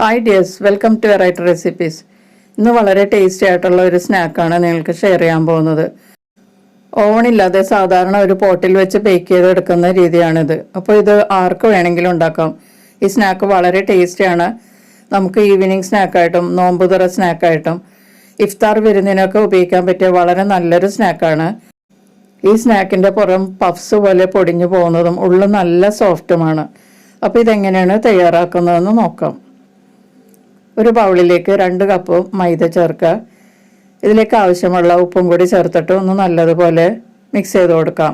Hi dears welcome to variety recipes ഇന്ന് വളരെ tasty ആയിട്ടുള്ള ഒരു സ്നാക്കാണ് നിങ്ങൾക്ക് ഷെയർ ചെയ്യാൻ പോകുന്നത്. ഓവണില്ലാതെ സാധാരണ ഒരു പോട്ടിൽ വെച്ച് ബേക്ക് ചെയ്തെടുക്കുന്ന രീതിയാണിത്. അപ്പോൾ ഇത് ആർക്ക് വേണമെങ്കിലും ഉണ്ടാക്കാം. ഈ സ്നാക്ക് വളരെ ടേസ്റ്റിയാണ് നമുക്ക് ഈവനിങ് സ്നാക്കായിട്ടും നോമ്പുതുറ സ്നാക്കായിട്ടും ഇഫ്താർ വിരുന്നിനൊക്കെ ഉപയോഗിക്കാൻ പറ്റിയ വളരെ നല്ലൊരു സ്നാക്കാണ് ഈ സ്നാക്കിന്റെ പുറം പഫ്സ് പോലെ പൊടിഞ്ഞു പോകുന്നതും ഉള്ളു നല്ല സോഫ്റ്റുമാണ് അപ്പോൾ ഇതെങ്ങനെയാണ് തയ്യാറാക്കുന്നതെന്ന് നോക്കാം. ഒരു ബൗളിലേക്ക് രണ്ട് കപ്പ് മൈദ ചേർക്കുക. ഇതിലേക്ക് ആവശ്യമുള്ള ഉപ്പും കൂടി ചേർത്തിട്ട് ഒന്ന് നല്ലതുപോലെ മിക്സ് ചെയ്ത് കൊടുക്കാം.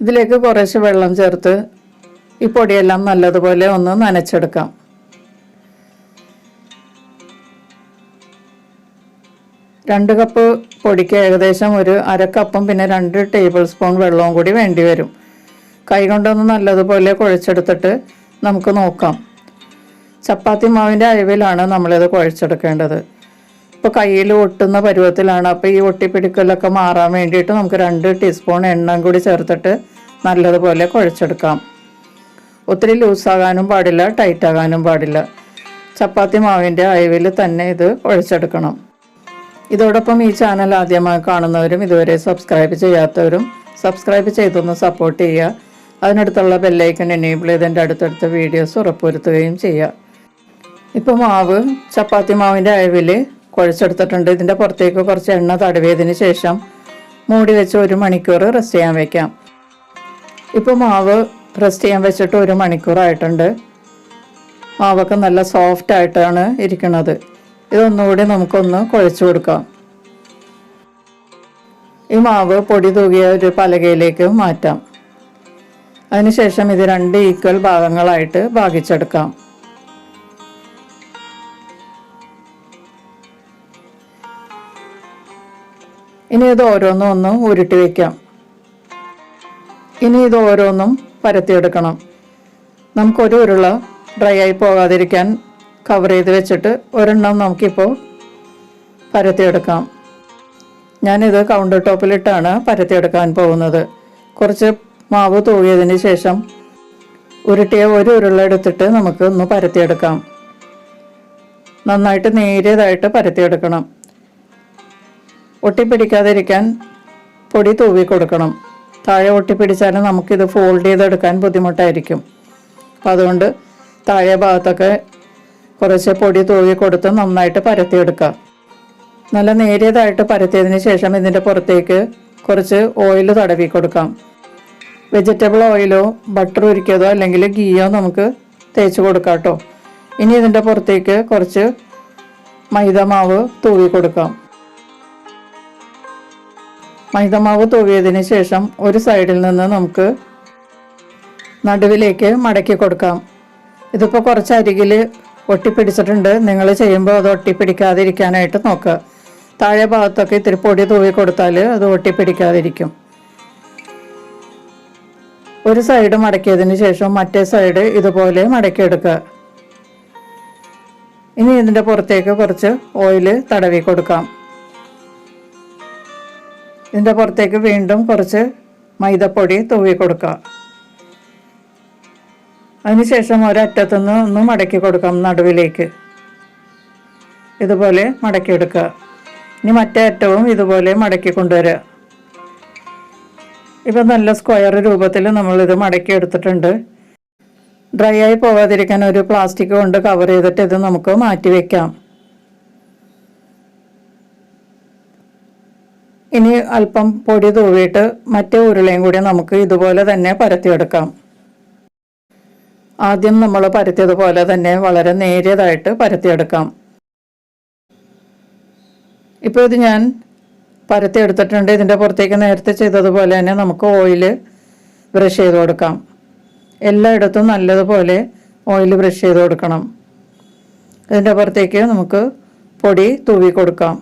ഇതിലേക്ക് കുറേശ്ശെ വെള്ളം ചേർത്ത് ഈ പൊടിയെല്ലാം നല്ലതുപോലെ ഒന്ന് നനച്ചെടുക്കാം. രണ്ട് കപ്പ് പൊടിക്ക് ഏകദേശം ഒരു അര പിന്നെ രണ്ട് ടേബിൾ സ്പൂൺ വെള്ളവും കൂടി വേണ്ടി വരും. കൈ കൊണ്ടൊന്ന് നല്ലതുപോലെ കുഴച്ചെടുത്തിട്ട് നമുക്ക് നോക്കാം. ചപ്പാത്തി മാവിന്റെ അയവിലാണ് നമ്മളിത് കുഴച്ചെടുക്കേണ്ടത്. ഇപ്പോൾ കയ്യിൽ ഒട്ടുന്ന പരുവത്തിലാണ്. അപ്പോൾ ഈ ഒട്ടിപ്പിടിക്കലൊക്കെ മാറാൻ വേണ്ടിയിട്ട് നമുക്ക് രണ്ട് ടീസ്പൂൺ എണ്ണ കൂടി ചേർത്തിട്ട് നല്ലതുപോലെ കുഴച്ചെടുക്കാം. ഒത്തിരി ലൂസാകാനും പാടില്ല ടൈറ്റ് ആകാനും പാടില്ല. ചപ്പാത്തി മാവിന്റെ അയവിൽ തന്നെ ഇത് കുഴച്ചെടുക്കണം. ഇതോടൊപ്പം ഈ ചാനൽ ആദ്യമായി കാണുന്നവരും ഇതുവരെ സബ്സ്ക്രൈബ് ചെയ്യാത്തവരും സബ്സ്ക്രൈബ് ചെയ്തൊന്ന് സപ്പോർട്ട് ചെയ്യുക. അതിനടുത്തുള്ള ബെല്ലൈക്കൺ എനേബിൾ ചെയ്ത് എന്റെ അടുത്തടുത്ത വീഡിയോസ് ഉറപ്പുവരുത്തുകയും ചെയ്യുക ഇപ്പോൾ മാവ് ചപ്പാത്തി മാവിന്റെ അയവിൽ കുഴച്ചെടുത്തിട്ടുണ്ട്. ഇതിന്റെ പുറത്തേക്ക് കുറച്ച് എണ്ണ തടവിയതിന് ശേഷം മൂടി വെച്ച് ഒരു മണിക്കൂർ റെസ്റ്റ് ചെയ്യാൻ വെക്കാം. ഇപ്പോൾ മാവ് റെസ്റ്റ് ചെയ്യാൻ വെച്ചിട്ട് ഒരു മണിക്കൂറായിട്ടുണ്ട് മാവൊക്കെ നല്ല സോഫ്റ്റ് ആയിട്ടാണ് ഇരിക്കുന്നത്. ഇതൊന്നുകൂടി നമുക്കൊന്ന് കുഴച്ചു കൊടുക്കാം. ഈ മാവ് പൊടി തൂകിയ ഒരു പലകയിലേക്ക് മാറ്റാം. അതിനുശേഷം ഇത് രണ്ട് ഈക്വൽ ഭാഗങ്ങളായിട്ട് ഭാഗിച്ചെടുക്കാം. ഇനി ഇത് ഓരോന്നും ഒന്ന് ഉരുട്ടി വയ്ക്കാം ഇനി ഇത് ഓരോന്നും പരത്തിയെടുക്കണം. നമുക്കൊരു ഉരുള ഡ്രൈ ആയി പോകാതിരിക്കാൻ കവർ ചെയ്ത് വെച്ചിട്ട് ഒരെണ്ണം നമുക്കിപ്പോൾ പരത്തിയെടുക്കാം. ഞാനിത് കൗണ്ടർ ടോപ്പിലിട്ടാണ് പരത്തിയെടുക്കാൻ പോകുന്നത്. കുറച്ച് മാവ് തോഴിയതിന് ശേഷം ഉരുട്ടിയ ഒരു ഉരുള എടുത്തിട്ട് നമുക്ക് ഒന്ന് പരത്തിയെടുക്കാം. നന്നായിട്ട് നേരിയതായിട്ട് പരത്തിയെടുക്കണം. ഒട്ടിപ്പിടിക്കാതിരിക്കാൻ പൊടി തൂവി കൊടുക്കണം. താഴെ ഒട്ടിപ്പിടിച്ചാലും നമുക്കിത് ഫോൾഡ് ചെയ്തെടുക്കാൻ ബുദ്ധിമുട്ടായിരിക്കും. അപ്പം അതുകൊണ്ട് താഴെ ഭാഗത്തൊക്കെ കുറച്ച് പൊടി തൂവി കൊടുത്ത് നന്നായിട്ട് പരത്തിയെടുക്കുക നല്ല നേരിയതായിട്ട് പരത്തിയതിന് ശേഷം ഇതിന്റെ പുറത്തേക്ക് കുറച്ച് ഓയിൽ തടവി കൊടുക്കാം. വെജിറ്റബിൾ ഓയിലോ ബട്ടർ ഉരുക്കിയതോ അല്ലെങ്കിൽ ഗീയോ നമുക്ക് തേച്ച് കൊടുക്കാം കേട്ടോ ഇനി ഇതിന്റെ പുറത്തേക്ക് കുറച്ച് മൈദ മാവ് തൂവി കൊടുക്കാം. മൈദ മാവ് തൂവിയതിന് ശേഷം ഒരു സൈഡിൽ നിന്ന് നമുക്ക് നടുവിലേക്ക് മടക്കി കൊടുക്കാം. ഇതിപ്പോൾ കുറച്ച് അരികിൽ ഒട്ടിപ്പിടിച്ചിട്ടുണ്ട്. നിങ്ങൾ ചെയ്യുമ്പോൾ അത് ഒട്ടിപ്പിടിക്കാതിരിക്കാനായിട്ട് നോക്കുക. താഴെ ഭാഗത്തൊക്കെ ഇത്തിരി പൊടി തൂവി കൊടുത്താൽ അത് ഒട്ടിപ്പിടിക്കാതിരിക്കും. ഒരു സൈഡ് മടക്കിയതിന് ശേഷം മറ്റേ സൈഡ് ഇതുപോലെ മടക്കിയെടുക്കുക. ഇനി ഇതിന്റെ പുറത്തേക്ക് കുറച്ച് ഓയിൽ തടവി കൊടുക്കാം. ഇതിന്റെ പുറത്തേക്ക് വീണ്ടും കുറച്ച് മൈദപ്പൊടി തൂവി കൊടുക്കുക. അതിനുശേഷം ഒരറ്റത്തുനിന്ന് ഒന്ന് മടക്കി കൊടുക്കാം നടുവിലേക്ക്. ഇതുപോലെ മടക്കിയെടുക്കുക. ഇനി മറ്റേ അറ്റവും ഇതുപോലെ മടക്കി കൊണ്ടുവരിക. ഇപ്പം നല്ല സ്ക്വയർ രൂപത്തിൽ നമ്മളിത് മടക്കി എടുത്തിട്ടുണ്ട്. ഡ്രൈ ആയി പോകാതിരിക്കാൻ ഒരു പ്ലാസ്റ്റിക് കൊണ്ട് കവർ ചെയ്തിട്ട് ഇത് നമുക്ക് മാറ്റി വെക്കാം. ഇനി അല്പം പൊടി തൂവിയിട്ട് മറ്റേ ഉരുളയും കൂടി നമുക്ക് ഇതുപോലെ തന്നെ പരത്തിയെടുക്കാം. ആദ്യം നമ്മൾ പരത്തിയതുപോലെ തന്നെ വളരെ നേരിയതായിട്ട് പരത്തിയെടുക്കാം. ഇപ്പോൾ ഇത് ഞാൻ പരത്തിയെടുത്തിട്ടുണ്ട് ഇതിന്റെ പുറത്തേക്ക് നേരത്തെ ചെയ്തതുപോലെ തന്നെ നമുക്ക് ഓയിൽ ബ്രഷ് ചെയ്ത് കൊടുക്കാം. എല്ലായിടത്തും നല്ലതുപോലെ ഓയിൽ ബ്രഷ് ചെയ്ത് കൊടുക്കണം. ഇതിന്റെ പുറത്തേക്ക് നമുക്ക് പൊടി തൂവി കൊടുക്കാം.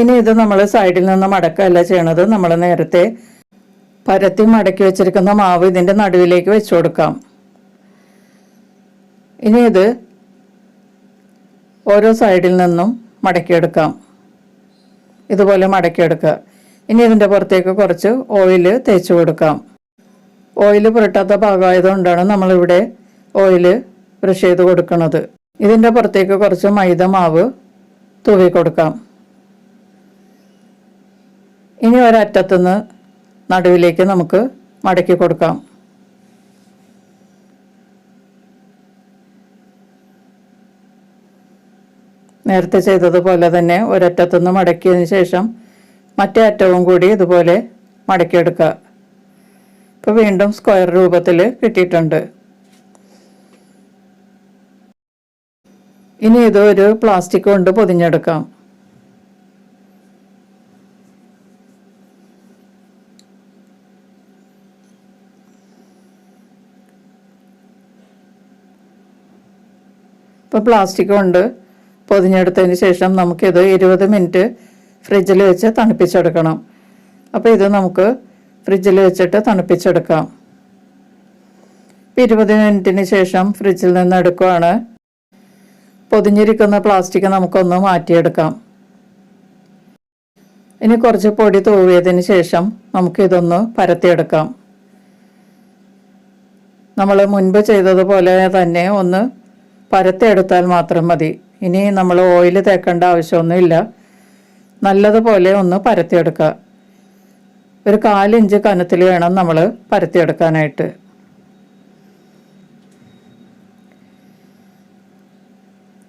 ഇനി ഇത് നമ്മൾ സൈഡിൽ നിന്ന് മടക്കല്ല ചെയ്യണത്. നമ്മൾ നേരത്തെ പരത്തി മടക്കി വെച്ചിരിക്കുന്ന മാവ് ഇതിന്റെ നടുവിലേക്ക് വെച്ചു കൊടുക്കാം. ഇനി ഇത് ഓരോ സൈഡിൽ നിന്നും മടക്കിയെടുക്കാം. ഇതുപോലെ മടക്കിയെടുക്കുക. ഇനി ഇതിന്റെ പുറത്തേക്ക് കുറച്ച് ഓയിൽ തേച്ച് കൊടുക്കാം. ഓയിൽ പുരട്ടാത്ത ഭാഗമായതുകൊണ്ടാണ് നമ്മളിവിടെ ഓയിൽ ബ്രഷ് ചെയ്ത് കൊടുക്കുന്നത്. ഇതിന്റെ പുറത്തേക്ക് കുറച്ച് മൈദ മാവ് തൂവി കൊടുക്കാം. ഇനി ഒരറ്റത്തുനിന്ന് നടുവിലേക്ക് നമുക്ക് മടക്കി കൊടുക്കാം. നേരത്തെ ചെയ്തതുപോലെ തന്നെ ഒരറ്റത്തുനിന്ന് മടക്കിയതിന് ശേഷം മറ്റേ അറ്റവും കൂടി ഇതുപോലെ മടക്കിയെടുക്കുക. ഇപ്പോൾ വീണ്ടും സ്ക്വയർ രൂപത്തിൽ കിട്ടിയിട്ടുണ്ട്. ഇനി ഇത് ഒരു പ്ലാസ്റ്റിക് കൊണ്ട് പൊതിഞ്ഞെടുക്കാം. ഇപ്പോൾ പ്ലാസ്റ്റിക് കൊണ്ട് പൊതിഞ്ഞെടുത്തതിന് ശേഷം നമുക്കിത് ഇരുപത് മിനിറ്റ് ഫ്രിഡ്ജിൽ വെച്ച് തണുപ്പിച്ചെടുക്കണം. അപ്പോൾ ഇത് നമുക്ക് ഫ്രിഡ്ജിൽ വെച്ചിട്ട് തണുപ്പിച്ചെടുക്കാം. ഇരുപത് മിനിറ്റിന് ശേഷം ഫ്രിഡ്ജിൽ നിന്ന് എടുക്കുവാണ്. പൊതിഞ്ഞിരിക്കുന്ന പ്ലാസ്റ്റിക് നമുക്കൊന്ന് മാറ്റിയെടുക്കാം. ഇനി കുറച്ച് പൊടി തൂവിയതിന് ശേഷം നമുക്കിതൊന്ന് പരത്തിയെടുക്കാം. നമ്മൾ മുൻപ് ചെയ്തതുപോലെ തന്നെ ഒന്ന് പരത്തിയെടുത്താൽ മാത്രം മതി. ഇനി നമ്മൾ ഓയിൽ തേക്കേണ്ട ആവശ്യമൊന്നുമില്ല. നല്ലതുപോലെ ഒന്ന് പരത്തിയെടുക്കുക. ഒരു കാലിഞ്ച് കനത്തിൽ വേണം നമ്മൾ പരത്തിയെടുക്കാനായിട്ട്.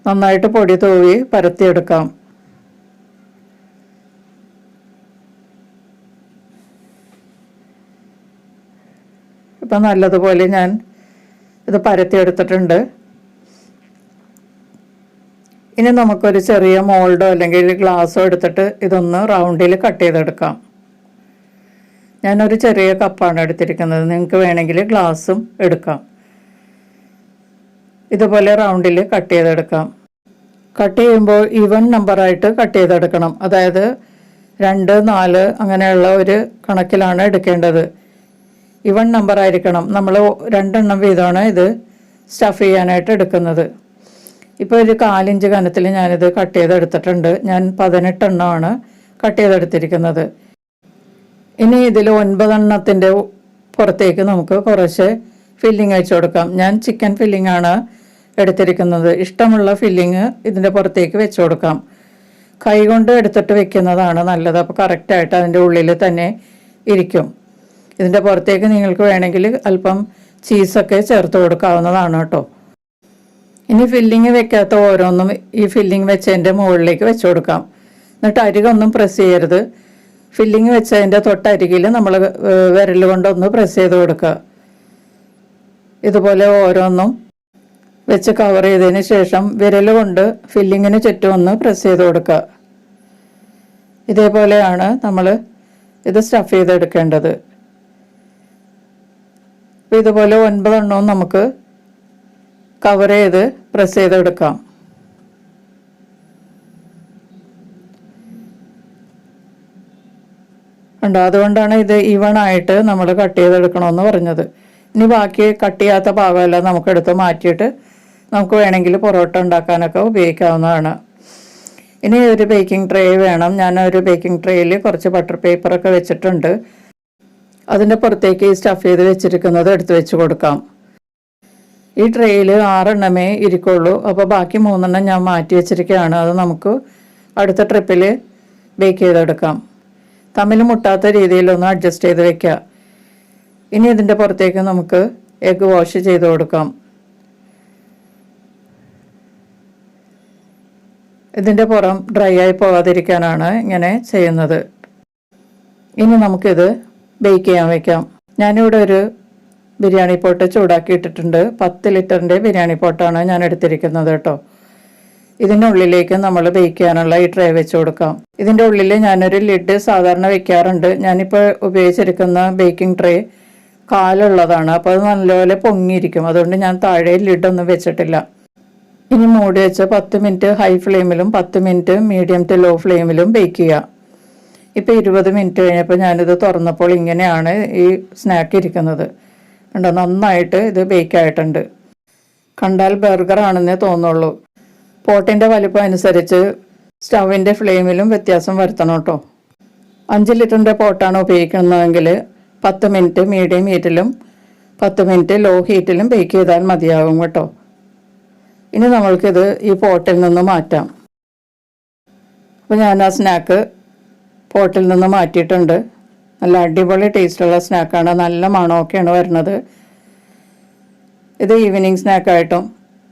നന്നായിട്ട് പൊടി തൂവി പരത്തിയെടുക്കാം. ഇപ്പം നല്ലതുപോലെ ഞാൻ ഇത് പരത്തിയെടുത്തിട്ടുണ്ട്. ഇനി നമുക്കൊരു ചെറിയ മോൾഡോ അല്ലെങ്കിൽ ഗ്ലാസ്സോ എടുത്തിട്ട് ഇതൊന്ന് റൗണ്ടിൽ കട്ട് ചെയ്തെടുക്കാം. ഞാനൊരു ചെറിയ കപ്പാണ് എടുത്തിരിക്കുന്നത്. നിങ്ങൾക്ക് വേണമെങ്കിൽ ഗ്ലാസ്സും എടുക്കാം. ഇതുപോലെ റൗണ്ടിൽ കട്ട് ചെയ്തെടുക്കാം. കട്ട് ചെയ്യുമ്പോൾ ഈവൻ നമ്പറായിട്ട് കട്ട് ചെയ്തെടുക്കണം. അതായത് രണ്ട് നാല് അങ്ങനെയുള്ള ഒരു കണക്കിലാണ് എടുക്കേണ്ടത്. ഇവൺ നമ്പർ ആയിരിക്കണം. നമ്മൾ രണ്ടെണ്ണം വീതമാണ് ഇത് സ്റ്റഫ് ചെയ്യാനായിട്ട് എടുക്കുന്നത്. ഇപ്പോൾ ഒരു കാലിഞ്ച് കനത്തിൽ ഞാനിത് കട്ട് ചെയ്തെടുത്തിട്ടുണ്ട് ഞാൻ പതിനെട്ടെണ്ണമാണ് കട്ട് ചെയ്തെടുത്തിരിക്കുന്നത് ഇനി ഇതിൽ ഒൻപതെണ്ണത്തിന്റെ പുറത്തേക്ക് നമുക്ക് കുറച്ച് ഫില്ലിങ് വെച്ച് കൊടുക്കാം. ഞാൻ ചിക്കൻ ഫില്ലിംഗ് ആണ് എടുത്തിരിക്കുന്നത്. ഇഷ്ടമുള്ള ഫില്ലിങ് ഇതിന്റെ പുറത്തേക്ക് വെച്ച് കൊടുക്കാം. കൈ കൊണ്ട് എടുത്തിട്ട് വെക്കുന്നതാണ് നല്ലത്. അപ്പോൾ കറക്റ്റായിട്ട് അതിന്റെ ഉള്ളിൽ തന്നെ ഇരിക്കും. ഇതിന്റെ പുറത്തേക്ക് നിങ്ങൾക്ക് വേണമെങ്കിൽ അല്പം ചീസൊക്കെ ചേർത്ത് കൊടുക്കാവുന്നതാണ് കേട്ടോ. ഇനി ഫില്ലിങ് വെക്കാത്ത ഓരോന്നും ഈ ഫില്ലിങ് വെച്ചതിന്റെ മുകളിലേക്ക് വെച്ച് കൊടുക്കാം. എന്നിട്ട് അരികൊന്നും പ്രസ് ചെയ്യരുത്. ഫില്ലിങ് വെച്ചതിന്റെ തൊട്ടരികിൽ നമ്മൾ വിരൽ കൊണ്ടൊന്ന് പ്രസ് ചെയ്ത് കൊടുക്കുക. ഇതുപോലെ ഓരോന്നും വെച്ച് കവർ ചെയ്തതിന് ശേഷം വിരൽ കൊണ്ട് ഫില്ലിങ്ങിന് ചുറ്റും ഒന്ന് പ്രസ് ചെയ്ത് കൊടുക്കുക. ഇതേപോലെയാണ് നമ്മൾ ഇത് സ്റ്റഫ് ചെയ്തെടുക്കേണ്ടത്. ഇതുപോലെ ഒൻപതെണ്ണവും നമുക്ക് കവർ ചെയ്ത് പ്രസ് ചെയ്തെടുക്കാം ഉണ്ടോ അതുകൊണ്ടാണ് ഇത് ഇവൺ ആയിട്ട് നമ്മൾ കട്ട് ചെയ്തെടുക്കണമെന്ന് പറഞ്ഞത്. ഇനി ബാക്കി കട്ട് ചെയ്യാത്ത ഭാഗമെല്ലാം നമുക്ക് എടുത്ത് മാറ്റിയിട്ട് നമുക്ക് വേണമെങ്കിൽ പൊറോട്ട ഉണ്ടാക്കാനൊക്കെ ഉപയോഗിക്കാവുന്നതാണ്. ഇനി ഒരു ബേക്കിംഗ് ട്രേ വേണം. ഞാൻ ഒരു ബേക്കിംഗ് ട്രേയിൽ കുറച്ച് ബട്ടർ പേപ്പറൊക്കെ വെച്ചിട്ടുണ്ട്. അതിന്റെ പുറത്തേക്ക് സ്റ്റഫ് ചെയ്ത് വെച്ചിരിക്കുന്നത് എടുത്ത് വെച്ച് കൊടുക്കാം. ഈ ട്രേയിൽ ആറെണ്ണമേ ഇരിക്കുള്ളൂ. അപ്പോൾ ബാക്കി മൂന്നെണ്ണം ഞാൻ മാറ്റി വെച്ചിരിക്കുകയാണ്. അത് നമുക്ക് അടുത്ത ട്രിപ്പിൽ ബേക്ക് ചെയ്തെടുക്കാം. തമ്മിൽ മുട്ടാത്ത രീതിയിലൊന്ന് അഡ്ജസ്റ്റ് ചെയ്ത് വെക്കുക ഇനി ഇതിന്റെ പുറത്തേക്ക് നമുക്ക് എഗ്ഗ് വാഷ് ചെയ്ത് കൊടുക്കാം. ഇതിന്റെ പുറം ഡ്രൈ ആയി പോകാതിരിക്കാനാണ് ഇങ്ങനെ ചെയ്യുന്നത്. ഇനി നമുക്കിത് ബേക്ക് ചെയ്യാൻ വയ്ക്കാം ഞാനിവിടെ ഒരു ബിരിയാണി പോട്ട് ചൂടാക്കി ഇട്ടിട്ടുണ്ട് പത്ത് ലിറ്ററിന്റെ ബിരിയാണി പോട്ടാണ് ഞാൻ എടുത്തിരിക്കുന്നത് കേട്ടോ. ഇതിന്റെ ഉള്ളിലേക്ക് നമ്മൾ ബേക്ക് ചെയ്യാനുള്ള ഈ ട്രേ വെച്ച് കൊടുക്കാം. ഇതിന്റെ ഉള്ളിൽ ഞാനൊരു ലിഡ് സാധാരണ വെക്കാറുണ്ട്. ഞാനിപ്പോൾ ഉപയോഗിച്ചിരിക്കുന്ന ബേക്കിംഗ് ട്രേ കാലുള്ളതാണ്. അപ്പോൾ അത് നല്ലപോലെ പൊങ്ങിയിരിക്കും. അതുകൊണ്ട് ഞാൻ താഴെ ലിഡൊന്നും വെച്ചിട്ടില്ല. ഇനി മൂടി വെച്ച് പത്ത് മിനിറ്റ് ഹൈ ഫ്ലെയിമിലും പത്ത് മിനിറ്റ് മീഡിയം ടു ലോ ഫ്ലെയിമിലും ബേക്ക് ചെയ്യുക ഇപ്പോൾ ഇരുപത് മിനിറ്റ് കഴിഞ്ഞപ്പോൾ ഞാനിത് തുറന്നപ്പോൾ ഇങ്ങനെയാണ് ഈ സ്നാക്ക് ഇരിക്കുന്നത്. കണ്ടോ നന്നായിട്ട് ഇത് ബേക്ക് ആയിട്ടുണ്ട്. കണ്ടാൽ ബർഗർ ആണെന്നേ തോന്നുള്ളൂ. പോട്ടിന്റെ വലിപ്പം അനുസരിച്ച് സ്റ്റവിന്റെ ഫ്ലെയിമിലും വ്യത്യാസം വരുത്തണം കേട്ടോ. അഞ്ച് ലിറ്ററിന്റെ പോട്ടാണ് ഉപയോഗിക്കുന്നതെങ്കിൽ പത്ത് മിനിറ്റ് മീഡിയം ഹീറ്റിലും പത്ത് മിനിറ്റ് ലോ ഹീറ്റിലും ബേക്ക് ചെയ്താൽ മതിയാകും കേട്ടോ. ഇനി നമ്മൾക്കിത് ഈ പോട്ടിൽ നിന്ന് മാറ്റാം. അപ്പോൾ ഞാൻ ആ സ്നാക്ക് പോട്ടിൽ നിന്ന് മാറ്റിയിട്ടുണ്ട്. നല്ല അടിപൊളി ടേസ്റ്റുള്ള സ്നാക്കാണ്. നല്ല മണമൊക്കെയാണ് വരുന്നത്. ഇത് ഈവനിങ് സ്നാക്കായിട്ടും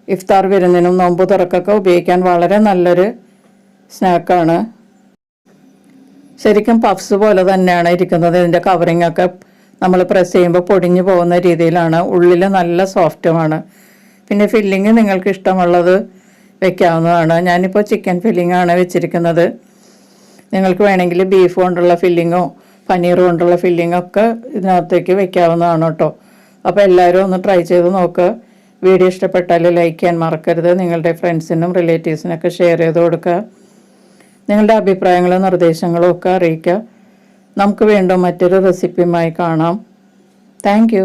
ഇഫ്താർ വിരുന്നിനും നോമ്പ് തുറക്കൊക്കെ ഉപയോഗിക്കാൻ വളരെ നല്ലൊരു സ്നാക്കാണ്. ശരിക്കും പഫ്സ് പോലെ തന്നെയാണ് ഇരിക്കുന്നത്. ഇതിന്റെ കവറിങ്ങൊക്കെ നമ്മൾ പ്രസ് ചെയ്യുമ്പോൾ പൊടിഞ്ഞു പോകുന്ന രീതിയിലാണ്. ഉള്ളിൽ നല്ല സോഫ്റ്റുമാണ് പിന്നെ ഫില്ലിങ് നിങ്ങൾക്ക് ഇഷ്ടമുള്ളത് വെക്കാവുന്നതാണ്. ഞാനിപ്പോൾ ചിക്കൻ ഫില്ലിംഗ് ആണ് വെച്ചിരിക്കുന്നത്. നിങ്ങൾക്ക് വേണമെങ്കിൽ ബീഫ് കൊണ്ടുള്ള ഫില്ലിങ്ങോ പനീർ കൊണ്ടുള്ള ഫില്ലിംഗ് ഒക്കെ ഇതിനകത്തേക്ക് വെക്കാവുന്നതാണ് കേട്ടോ. അപ്പോൾ എല്ലാവരും ഒന്ന് ട്രൈ ചെയ്ത് നോക്കുക വീഡിയോ ഇഷ്ടപ്പെട്ടാൽ ലൈക്ക് ചെയ്യാൻ മറക്കരുത്. നിങ്ങളുടെ ഫ്രണ്ട്സിനും റിലേറ്റീവ്സിനൊക്കെ ഷെയർ ചെയ്ത് കൊടുക്കുക നിങ്ങളുടെ അഭിപ്രായങ്ങളും നിർദ്ദേശങ്ങളും ഒക്കെ അറിയിക്കുക നമുക്ക് വീണ്ടും മറ്റൊരു റെസിപ്പിയുമായി കാണാം. താങ്ക്